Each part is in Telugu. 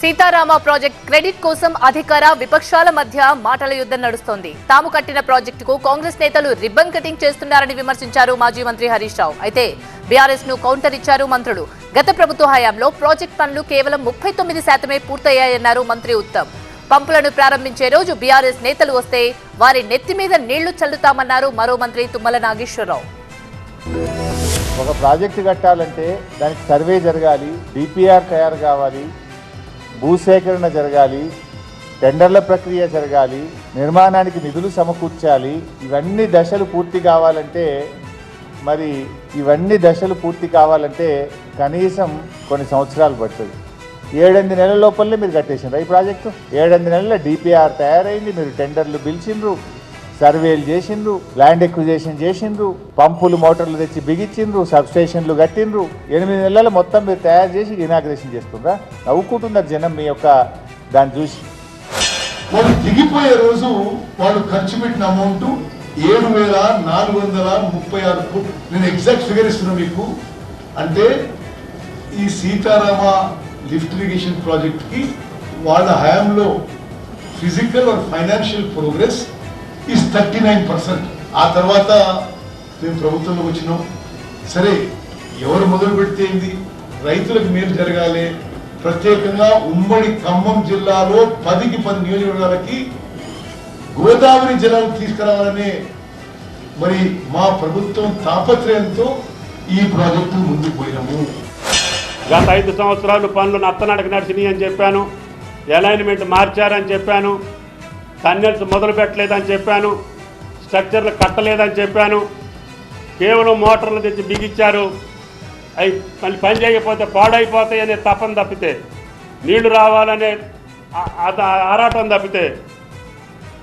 సీతారామ ప్రాజెక్ట్ క్రెడిట్ కోసం అధికార విపక్షాల మధ్య మాటల యుద్ధం నడుస్తోంది. తాము కట్టిన ప్రాజెక్టుకు కాంగ్రెస్ నేతలు రిబ్బన్ కటింగ్ చేస్తున్నారని విమర్శించారు మాజీ మంత్రి హరీష్ రావు. అయితే బీఆర్ఎస్ను కౌంటర్ ఇచ్చారు మంత్రులు. గత ప్రభుత్వ హయాంలో ప్రాజెక్ట్ పనులు కేవలం ముప్పై తొమ్మిది శాతమే పూర్తయ్యాయన్నారు మంత్రి ఉత్తమ్. పంపులను ప్రారంభించే రోజు బీఆర్ఎస్ నేతలు వస్తే వారి నెత్తి మీద నీళ్ళు చల్లుతామన్నారు మరో మంత్రి తుమ్మల నాగేశ్వరరావు. ఒక ప్రాజెక్టు కట్టాలంటే దానికి సర్వే జరగాలి డిపిఆర్ తయారు కావాలి భూసేకరణ జరగాలి టెండర్ల ప్రక్రియ జరగాలి నిర్మాణానికి నిధులు సమకూర్చాలి ఇవన్నీ దశలు పూర్తి కావాలంటే మరి ఇవన్నీ దశలు పూర్తి కావాలంటే కనీసం కొన్ని సంవత్సరాలు పడుతుంది. ఏడెనిమిది నెలల లోపలనే మీరు కట్టేసిండ్రు ఈ ప్రాజెక్టు? ఏడెనిమిది నెలల డిపిఆర్ తయారైంది మీరు టెండర్లు పిలిచిండ్రు. సర్వేలు చేసిండ్రు ల్యాండ్ ఎక్విజేషన్ చేసిండ్రు పంపులు మోటార్లు తెచ్చి బిగించిండ్రు సబ్స్టేషన్లు కట్టిండ్రు. ఎనిమిది నెలలు మొత్తం మీరు తయారు చేసి ఇనాగ్రేషన్ చేస్తుందా నవ్వుకుంటున్నారు జనం మీ యొక్క దాన్ని చూసి. వాళ్ళు దిగిపోయే రోజు వాళ్ళు ఖర్చు పెట్టిన అమౌంట్ ఏడు వేల నాలుగు వందల ముప్పై ఆరు కోట్లు. నేను ఎగ్జాక్ట్ ఫిగర్ ఇస్తున్నా మీకు. అంటే ఈ సీతారామ లిఫ్ట్ ఇరిగేషన్ ప్రాజెక్ట్కి వాళ్ళ హయాంలో physical or financial progress is thirty nine percent ఆ తర్వాత మేము ప్రభుత్వంలోకి వచ్చినాం. సరే ఎవరు మొదలు పెడితే ఏంది? రైతులకు మేలు జరగాలి. ప్రత్యేకంగా ఉమ్మడి ఖమ్మం జిల్లాలో పదికి పది నియోజకవర్గాలకి గోదావరి జలాలు తీసుకురావాలనే మరి మా ప్రభుత్వం తాపత్రయంతో ఈ ప్రాజెక్టు ముందుకు పోయినాము. గత ఐదు సంవత్సరాలు పనులు నత్తనడక నడిచినాయి అని చెప్పాను. అలైన్మెంట్ మార్చారని చెప్పాను. టన్నెల్స్ మొదలు పెట్టలేదని చెప్పాను స్ట్రక్చర్లు కట్టలేదని చెప్పాను కేవలం మోటార్లు తెచ్చి బిగించారు అవి మళ్ళీ పని చేయకపోతే పాడైపోతాయి అనే తపన తప్పితే నీళ్ళు రావాలనే ఆరాటం తప్పితే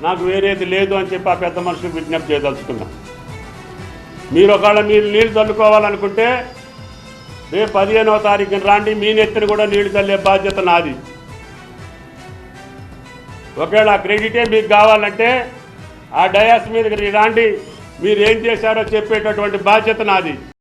నాకు వేరేది లేదు అని చెప్పి ఆ పెద్ద మనుషులకు విజ్ఞప్తి చేయదలుచుకున్నా. మీరు ఒకవేళ మీరు నీళ్ళు చల్లుకోవాలనుకుంటే రేపు పదిహేనవ తారీఖున రాండి మీ నెత్తిన కూడా నీళ్ళు చల్లే బాధ్యత నాది. ఒకవేళ ఆ క్రెడిటే మీకు కావాలంటే ఆ డయాస్ మీదకి రాండి. మీరు ఏం చేశారో చెప్పేటటువంటి బాధ్యత నాది.